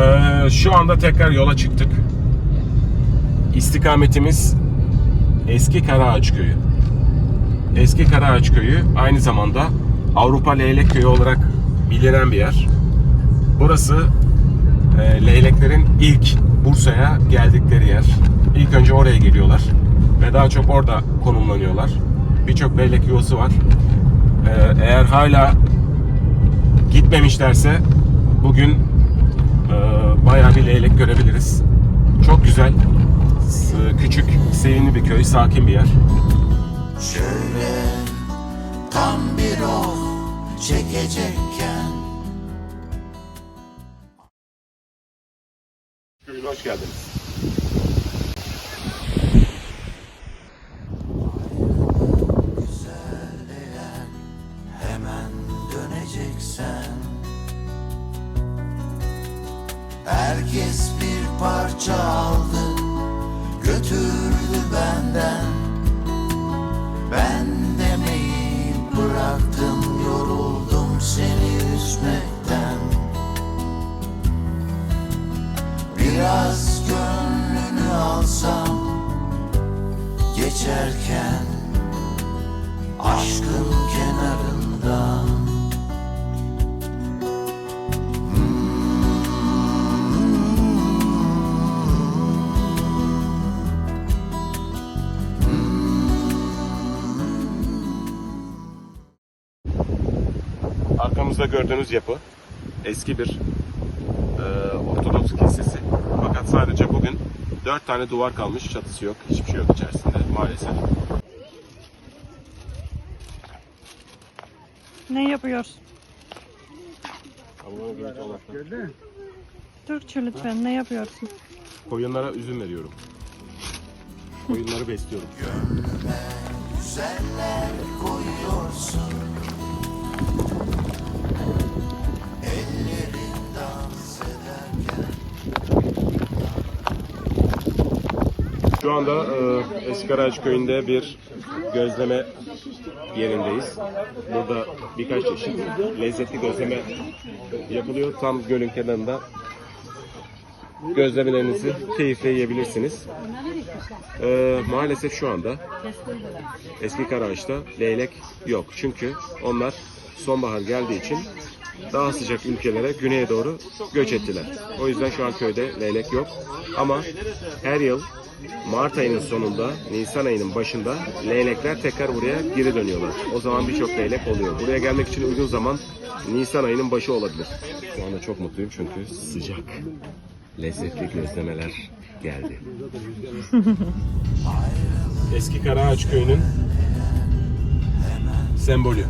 Ee, şu anda tekrar yola çıktık. İstikametimiz Eski Karaağaç Köyü. Eski Karaağaç Köyü aynı zamanda Avrupa Leylek Köyü olarak bilinen bir yer. Burası e, leyleklerin ilk Bursa'ya geldikleri yer. İlk önce oraya geliyorlar ve daha çok orada konumlanıyorlar. Birçok leylek yuvası var. Ee, eğer hala gitmemişlerse bugün bayağı bir leylek görebiliriz. Çok güzel, küçük, sevimli bir köy, sakin bir yer. Şöyle tam bir oh çekecekken Köyüne hoş geldiniz. Herkes bir parça aldı götürdü benden. Ben demeyi bıraktım yoruldum seni üzmekten. Biraz gönlünü alsam geçerken aşkın Arkamızda gördüğünüz yapı eski bir e, Ortodoks kilisesi. Fakat sadece bugün dört tane duvar kalmış, çatısı yok, hiçbir şey yok içerisinde maalesef. Ne yapıyorsun? Allah'a emanet olun. Türkçe lütfen ne yapıyorsun? Koyunlara üzüm veriyorum. Koyunları besliyorum. güzeller koyuyorsun Şu anda e, Eskaraç köyünde bir gözleme yerindeyiz. Burada birkaç çeşit lezzetli gözleme yapılıyor. Tam gölün kenarında gözlemelerinizi keyifle yiyebilirsiniz. E, maalesef şu anda eski Karaağaç'ta leylek yok. Çünkü onlar sonbahar geldiği için daha sıcak ülkelere güneye doğru göç ettiler. O yüzden şu an köyde leylek yok. Ama her yıl Mart ayının sonunda, Nisan ayının başında leylekler tekrar buraya geri dönüyorlar. O zaman birçok leylek oluyor. Buraya gelmek için uygun zaman Nisan ayının başı olabilir. Şu anda çok mutluyum çünkü sıcak, lezzetli gözlemeler geldi. Eski Karaağaç köyünün sembolü.